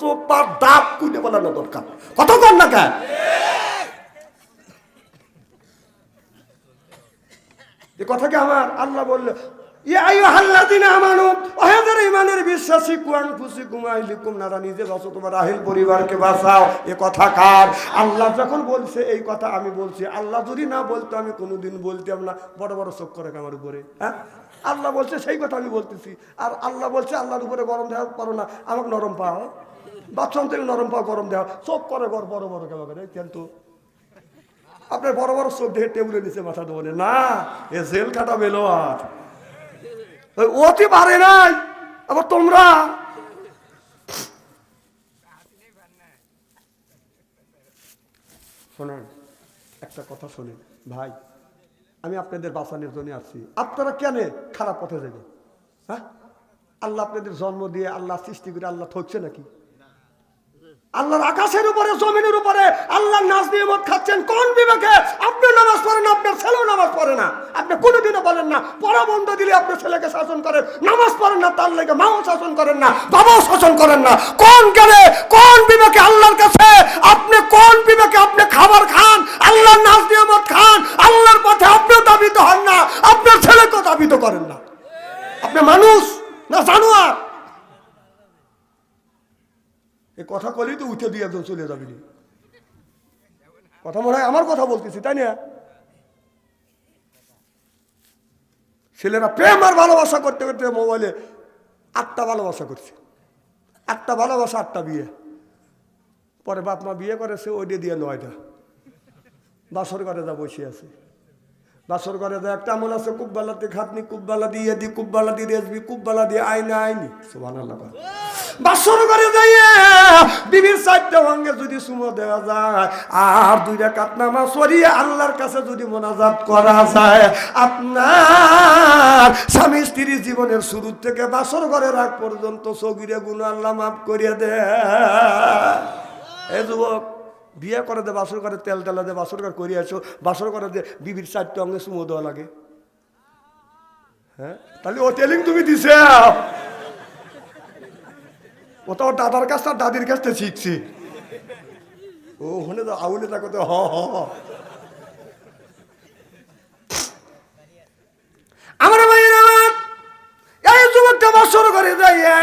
চোখ পার দাঁত কুটে বলানো দরকার। কত কর না কেন? এ কথা কি আমার? আল্লাহ বললে বিশ্বাসী কুয়ান ফুসি কুমাইলিকুম, নারা নিজে বাঁচো, তোমার আহিল পরিবারকে বাঁচাও। এ কথা কার? আল্লাহ যখন বলছে এই কথা, আমি বলছি, আল্লাহ যদি না বলতো, আমি কোনোদিন বলতাম না। বড় বড় চোখ করে আমার উপরে? হ্যাঁ? আল্লাহ বলছে, সেই কথা আমি বলতেছি। আর আল্লাহ বলছে, আল্লাহর উপরে গরম দেওয়া পারো না। আমাকে নরম পাও। বাচ্চা থেকে নরম পাও, গরম দেওয়া চোখ করে গর বড় বড় কেমন করে। কিন্তু আপনার বড় বড় চোখ দেখে টেবিলের নিচে মাথা দেবো না, এ জেল কাটা বেলো আর। অতি পারে নাই, আবার তোমরা? শোনেন, একটা কথা শোনেন ভাই, আমি আপনাদের বাঁচানোর জন্য আসছি। আপনারা কেন খারাপ পথে যাবেন? হ্যাঁ? আল্লাহ আপনাদের জন্ম দিয়ে আল্লাহ সৃষ্টি করে আল্লাহ ঠকছে নাকি? আল্লাহর আকাশের উপরে, জমিনের উপরে আল্লাহ নাচ দিয়ে মদ খাচ্ছেন। কোন বিবেকে? আপনি নামাজ পড়েন, আপনার ছেলেও নামাজ পড়ে না। আপনি কোনোদিনও বলেন না, পড়া বন্ধ দিলে আপনার ছেলেকে শাসন করেন, নামাজ পড়েন না, তার লেগে মাও শাসন করেন না, বাবাও শাসন করেন না। কোন জ্ঞানে, কোন বিবেকে আল্লাহর কাছে আপনি, কোন বিবেকে আপনি খাবার খান, আল্লাহর নাচ দিয়ে মদ খান, আল্লাহর পথে আপনিও দাবিত হন না, আপনার ছেলেকেও দাবিত করেন না। আপনি মানুষ না জানোয়ার? এই কথা কলেই তো উঠে দিয়ে একজন চলে যাবি কথা মনে হয় আমার কথা বলতেছি, তাই না? ছেলেরা প্রেম আর ভালোবাসা করতে করতে মোবাইলে আটটা ভালোবাসা করছে। আটটা ভালোবাসা, আটটা বিয়ে। পরে বাপ মা বিয়ে করেছে ওইটা দিয়ে নয়টা। বাসর ঘরে যা বসে আছে। বাসর ঘরে যা একটা মনে আছে কুব্বালাতে খাতনি কুব্বালা দিয়ে দি কুব্বালা দিয়ে রেসবি কুব্বালা দিয়ে আইনা, আইনি। সুবান আল্লাহ বাসর ঘরে যাইয়ে বিবির চারটা ভাঙ্গে যদি সুমো দেওয়া যায়, আর দুইটা কাতনামা সরিয়ে আল্লাহর কাছে যদি মোনাজাত করা যায়, আপনার স্বামী স্ত্রী জীবনের শুরু থেকে বাসর ঘরে রাখ পর্যন্ত সগিরে গুণ আল্লাহ মাফ করিয়ে দে। এই যুবক, বিয়ে করে দে, বাসর করে তেল তেলা দে, বাসর করে করিয়াছো বাসর করে দে, বিবির চারটে অঙ্গে সুমো দেওয়া লাগে। হ্যাঁ? তাহলে ও টেলিং তুমি দিছে। ও তো দাদার কাছ তার দাদির কাছ থেকে শিখছি ও হনে তো আউলে তা কত হ হ। আমার ভাইয়ের আমার এই যুবকটা বছর করে যাইয়া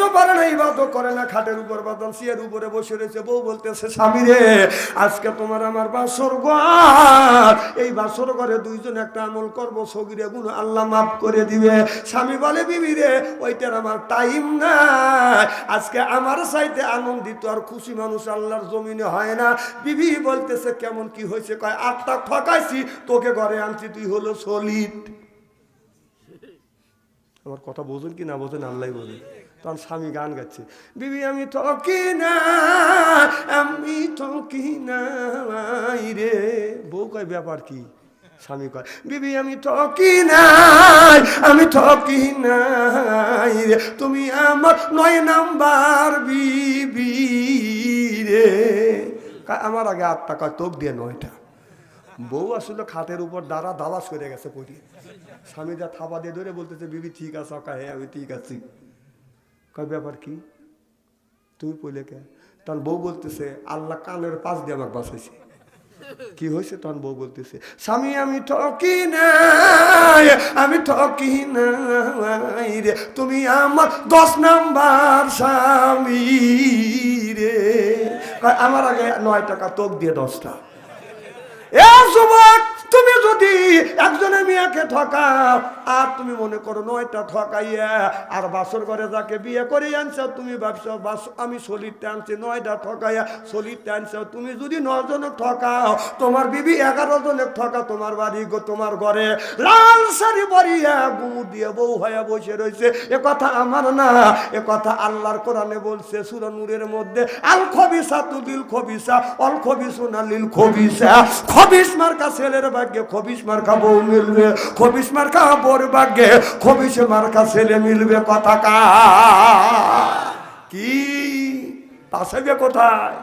নামাজও পারে না ইবাদও করে না, খাটের উপর বাদল সিয়ের উপরে বসে রয়েছে, বউ বলতেছে, স্বামী রে, আজকে তোমার আমার বাসর ঘর। এই বাসর ঘরে দুইজন একটা আমল করব, সগিরে গুণ আল্লাহ মাফ করে দিবে। স্বামী বলে, বিবি রে, ওইটার আমার টাইম নাই। আজকে আমার চাইতে আনন্দিত আর খুশি মানুষ আল্লাহর জমিনে হয় না। বিবি বলতেছে, কেমন কি হয়েছে? কয় আটটা ঠকাইছি, তোকে ঘরে আনছি, তুই হলো সলিড। আমার কথা বোঝেন কি না বোঝেন আল্লাহ বোঝেন। তখন স্বামী গান গাচ্ছে, বিবি, আমি ঠকি না, আমি ঠকি নাই রে। বউ কয়, ব্যাপার কি? স্বামী কয়, বিবি, আমি ঠকি নাই আমি ঠকি নাই রে। তুমি আমার নয় নাম্বার বিবি রে। আমার আগে আটটা কয়, তোক দিয়ে নয়টা। বউ আসলে খাটের উপর দাঁড়া দাবাস করে গেছে পড়ি স্বামী যা থাবা দিয়ে ধরে বলতেছে, বিবি, ঠিক আছে? কা হ্যাঁ আমি ঠিক আছি। কয় ব্যাপার কি? তুমি পড়লে কে? তখন বউ বলতেছে, আল্লাহ কানের পাশ দিয়ে আমাকে বাঁচাইছে। কি হয়েছে? তখন বউ বলতেছে, স্বামী, আমি ঠকি নাই, আমি ঠকি নাই রে। তুমি আমার দশ নাম্বার স্বামী রে। আমার আগে নয় টাকা তোক দিয়ে দশটা। এ যুবক! তুমি যদি একজনের মেয়েকে ঠকাও, আর তুমি মনে করো নয়টা ঠকাইয়া, আর বাসর ঘরে যাকে বিয়ে করে আনছো, তুমি ভাবছ, বাস, আমি সলিডটা আনছি, নয়টা ঠকাইয়া সলিডটা আনছো। তুমি যদি নজন ঠকাও, তোমার বিবি এগারো জনের ঠকা তোমার বাড়ি গো, তোমার ঘরে। লাল শাড়ি বরিয়া গুমু দিয়ে বউ হয়ে বসে রয়েছে এ কথা আমার না, এ কথা আল্লাহর কোরআনে বলছে সুরানুরের মধ্যে, আল খবিসা তুদিল খবিসা, অল খবিসু না লিল খবিসা। খবিস মার্কা ছেলের ভাগ্যে খবিস মার্কা বউ মিলবে খবিস মার্কা বউর ভাগ্যে খবিস মার্কা ছেলে মিলবে কথা কা। কি? পাশাবে কোথায়?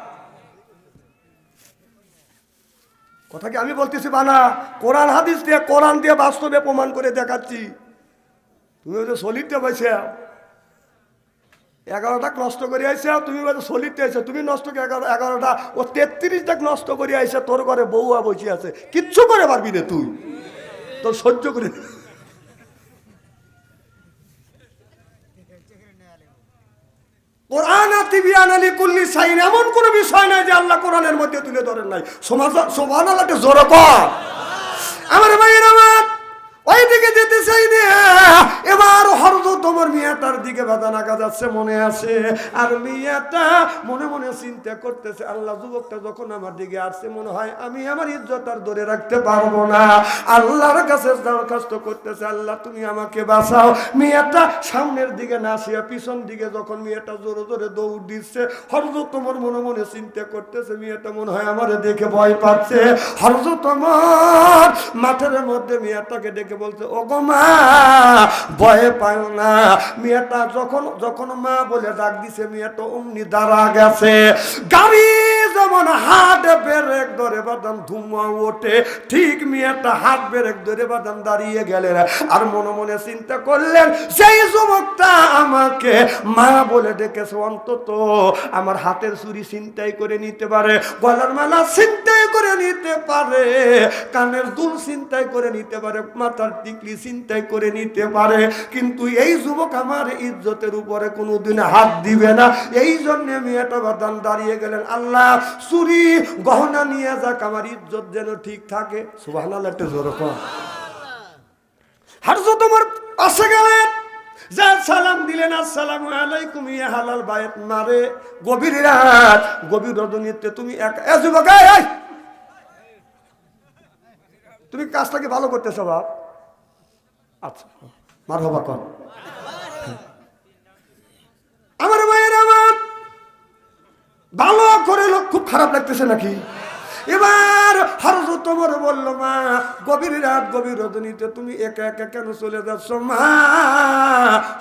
কথা কি আমি বলতেছি বানা? কোরআন হাদিস দিয়ে, কোরআন দিয়ে বাস্তবে প্রমাণ করে দেখাচ্ছি। তুমি যে সলিডটা বসে এগারোটা নষ্ট করে আইসে তুমি বলে সলিতে তুমি নষ্ট এগারো, এগারোটা, ও তেত্রিশটা নষ্ট করে আইসে তোর ঘরে বউয়া বসে আছে, কিচ্ছু করে পারবি না তুই। তোর সহ্য করে কোরআন কুল্লি সাইন, এমন কোনো বিষয় নাই যে আল্লাহ কোরআনের মধ্যে তুলে ধরেন নাই। জোর আমার ভাইয়ের আমার দিকে যেতে চাই না এবার হরদ তোমার দিকে নাকা যাচ্ছে, মনে আছে? আর মনে মনে চিন্তা করতেছে, আল্লাহ যুবকটা যখন আমার দিকে আসছে, মনে হয় আমি আমার ইজ্জত আর ধরে রাখতে পারব না। আল্লাহর কাছে দরখাস্ত করতেছে, আল্লাহ তুমি আমাকে বাঁচাও। মেয়েটা সামনের দিকে না পিছন দিকে যখন মেয়েটা জোরে জোরে দৌড় দিচ্ছে হরজ তোমার মনে মনে চিন্তা করতেছে, মেয়েটা মনে হয় আমার দেখে ভয় পাচ্ছে। হরজ তোমার মাঠের মধ্যে মেয়েটাকে ডেকে বলছে ও গো মা ভয়ে পায় না। মেয়েটা যখন যখন মা বলে ডাক দিছে, মেয়েটা অমনি দাঁড়া গেছে। গাড়ি যেমন হাত ব্রেক ধরে বাদাম ধুমা ওঠে, ঠিক মেয়েটা হাত ব্রেক ধরে বাদাম দাঁড়িয়ে গেলেন। আর মনে মনে চিন্তা করলেন সেই যুবকটা আমাকে মা বলে ডেকেছে, অন্তত আমার হাতের চুরি চিন্তাই করে নিতে পারে, গলার মালা চিন্তাই করে নিতে পারে, কানের দুল চিন্তাই করে নিতে পারে, মাথার টিকলি চিন্তাই করে নিতে পারে। কিন্তু এই যুবক আমার ইজ্জতের উপরে কোনোদিন হাত দিবে না। এই জন্য মেয়েটা বাদাম দাঁড়িয়ে গেলেন, আল্লাহ চুরি গহনা নিয়ে যাক, আমার ইজ্জত যেন ঠিক থাকে। সুবাহ একটা জোর কর হারজো তোমার পাশে গেলেন। যা সালাম দিলেন, আসসালাম আলাইকুম, ইয়া হালাল বায়াত। মারে, গভীর রাত, গভীর রজনীতে তুমি এক যুবক! তুমি কাজটাকে ভালো করতেছো, বাপ? আচ্ছা। মার কর। আমার মায়ের আমার ভালো করে লোক খুব খারাপ লাগতেছে নাকি? এবার হরজ তোমার বলল, মা, গভীর রাত, গভীর রজনীতে তুমি একা একা কেন চলে যাচ্ছ, মা?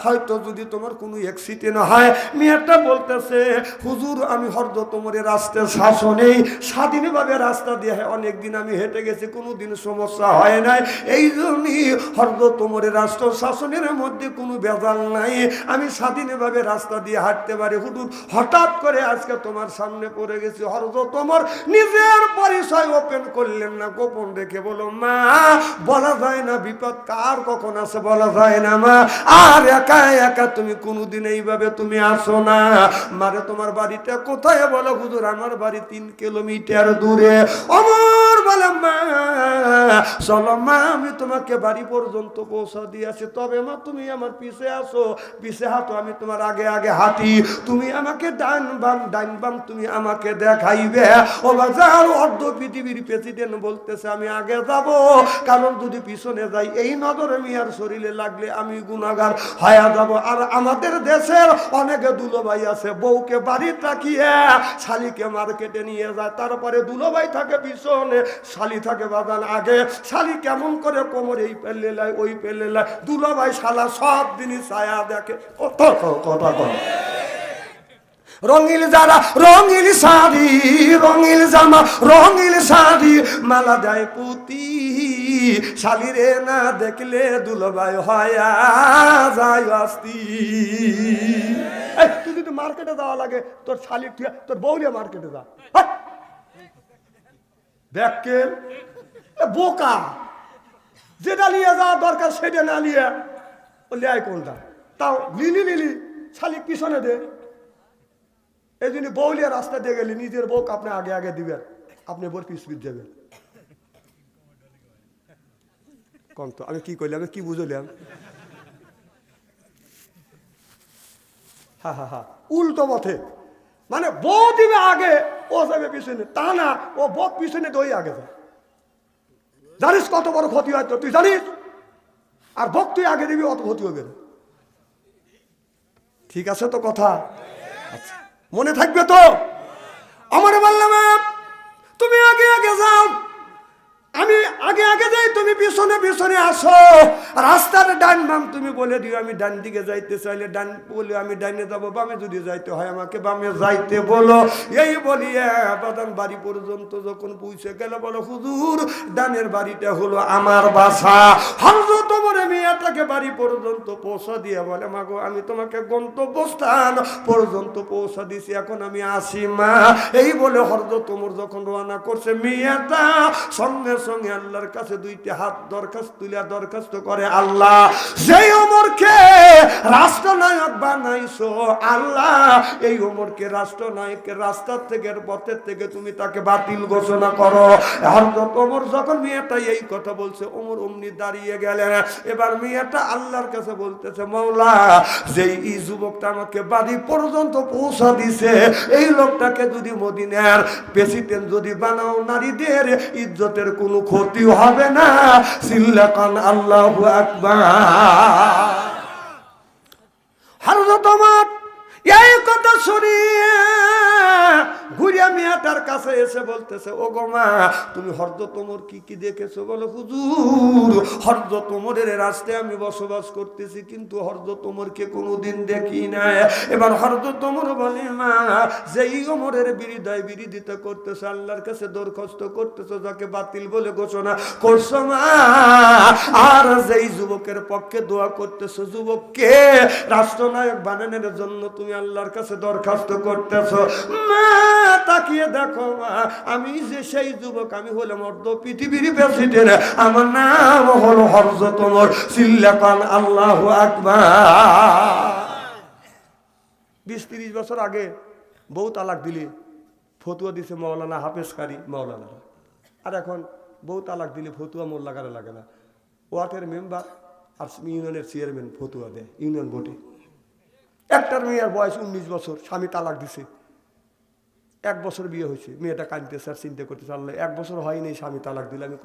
হয়তো যদি তোমার কোনো অ্যাক্সিডেন্ট হয়। মেয়েটা বলতেছে, হুজুর, আমি হরদ তোমার রাস্তা শাসনেই স্বাধীনভাবে রাস্তা দিয়ে অনেকদিন আমি হেঁটে গেছি কোনো দিন সমস্যা হয় নাই। এই জন্যই হরদ তোমার রাষ্ট্র শাসনের মধ্যে কোনো বেজাল নাই। আমি স্বাধীনভাবে রাস্তা দিয়ে হাঁটতে পারি। হুজুর, হঠাৎ করে আজকে তোমার সামনে পড়ে গেছি। হরদ তোমার নিজের পরিচয় ওপেন করলেন না, গোপন রেখে বলো মা, বলা যায় না, বিপদ কার, কখন আছে বলা যায় না, মা। আর একা একা তুমি কোনোদিন এইভাবে তুমি আসো না। মারে, তোমার বাড়িটা কোথায় বলো হুজুর? আমার বাড়ি তিন কিলোমিটার দূরে। অমর বলে, মা, চলো, মা, আমি তোমাকে বাড়ি পর্যন্ত পৌঁছা দিয়েছি। তবে, মা, তুমি আমার পিছে আসো। পিছে হাঁটো, আমি তোমার আগে আগে হাঁটি। তুমি আমাকে ডান বাম ডান বাম তুমি আমাকে দেখাইবে। ও বাজার অর্ধ পৃথিবীর প্রেসিডেন্ট বলতেছে, আমি আগে যাব, কারণ যদি পিছনে যাই, এই নজরে মিয়ার শরীরে লাগলে আমি গুণাগার হয়ে যাব। আর আমাদের দেশের অনেকে দুলোভাই আছে, বউকে বাড়ি রাখিয়ে শালিকে মার্কেটে নিয়ে যায়, তারপরে দুলোভাই থাকে পিছনে, শালি থাকে বাগান আগে। শালি কেমন করে কোমর এই পেলে লাই, ওই পেলে লাই, দুলোভাই শালা সব দিনই ছায়া দেখে। কত কথা কর রঙিল যারা রঙিল শাড়ি, রঙিল জামা, রঙিল শাড়ি। মালা দেয় পুতি শালিরে না দেখলে দুলবাই হয়া যায় আস্তি তুই যদি মার্কেটে যাওয়া লাগে, তোর ঠিক তোর বউলিয়া মার্কেটে যা। হাট! দেখকে বোকা। যেটা নিয়ে যাওয়া দরকার, সেটা না নিয়ে ও লেয় কোনটা? তাও লিলি লিলি শালিক পিছনে দে। এই জন্য বৌলিয়া রাস্তা দিয়ে গেলে, নিজের বউক আপনি আগে আগে দিবেন। আপনি বোর পিস পিস যাবেন কম তো? আমি কি করলাম আমি কি বুঝলাম? হা হা হা। উল্টো পথে। মানে বউ দিবে আগে, ও যাবে পিছনে। তা না, ও বক পিছনে দই আগে যায়। জানিস কত বড় ক্ষতি হয় তুই জানিস? আর বক তুই আগে দিবি, অত ক্ষতি হবে ঠিক আছে তো কথা? আচ্ছা। মনে থাকবে তো? আমার বললাম তুমি আগে আগে যাও। আমি আগে আগে যাই, তুমি পিছনে পিছনে আসো। রাস্তার ডান বাম তুমি বলে দিও, আমি ডান দিকে যাইতে চাইলে ডান বলে আমি ডাইনে যাব, বামে যদি যাইতে হয় আমাকে বামে যাইতে বলো। এই বলিয়া বাদান বাড়ি পর্যন্ত যখন পৌঁছে গেল, বলো, হুজুর, ডানের বাড়িটা হলো আমার বাসা। হরজত তোমার মেয়েটাকে বাড়ি পর্যন্ত পৌঁছা দিয়ে বলে মাগো আমি তোমাকে গন্তব্যস্থান পর্যন্ত পৌঁছা দিছি, এখন আমি আসি, মা। এই বলে হরদ তোমর যখন রওনা করছে, মেয়েটা সঙ্গে সঙ্গে আল্লাহর কাছে দুইটি হাত দরখাস্ত তুলিয়া দরখাস্ত করে, আল্লাহ সেই ওমরকে রাষ্ট্রনায়ক বানাইছো, আল্লাহ, এই ওমরকে রাষ্ট্রনায়কের রাস্তার থেকে পথের থেকে তুমি তাকে বাতিল ঘোষণা করো। হরদত ওমর যখন মেয়েটা এই কথা বলছে, ওমর অমনি দাঁড়িয়ে গেলেন। এবার মেয়েটা আল্লাহর কাছে বলতেছে, মৌলা, যেই এই যুবকটা আমাকে বাড়ি পর্যন্ত পৌঁছা দিছে, এই লোকটাকে যদি মদিনার প্রেসিডেন্ট যদি বানাও, নারীদের ইজ্জতের কোনো ক্ষতি হবে না। সিল্লাকান আল্লাহ আকবার। হারুদা তোমার এই কথা শুনিয়ে ঘুরিয়া মিয়াটার কাছে এসে বলতেছে ও গো মা, তুমি হরদ তোমর কি কি দেখেছ? বলো, হুজুর হরদ তোমরের রাস্তায় আমি বসবাস করতেছি, কিন্তু হরদ তোমরকে কোনোদিন দেখি না এবার হরদ তোমর বলে, মা, যেই ওমরের বিরিদায় বিরোধিতা করতেছে, আল্লাহর কাছে দরখাস্ত করতেছো, যাকে বাতিল বলে ঘোষণা করছ, মা, আর যেই যুবকের পক্ষে দোয়া করতেছো, যুবককে রাষ্ট্রনায়ক বানানোর জন্য তুমি আল্লাহর কাছে দরখাস্ত করতেছো। মা তাকিয়ে দেখো মা আমি যে সেই যুবক, আমি হলাম অর্ধ পৃথিবীর প্রেসিডেন্ট। আমার নাম হলো সিল্লাকান আল্লাহ বিশ তিরিশ বছর আগে বউ তালাক দিলে, ফতুয়া দিছে মৌলানা হাফেজ কারি মৌলানা আর এখন বউ তালাক দিলে ফতুয়া মোল্লা কারে লাগে না? ওয়ার্ডের মেম্বার আর ইউনিয়নের চেয়ারম্যান ফতুয়া দেয়, ইউনিয়ন ভোটে। একটার মেয়ের বয়স উনিশ বছর, স্বামী তালাক দিছে। এক বছর বিয়ে হয়েছে, মেয়েটা কাঁদতেছে আর চিন্তা করতেছে, আল্লাহ, এক বছর হয়নি স্বামী তালাক দিলে, আমি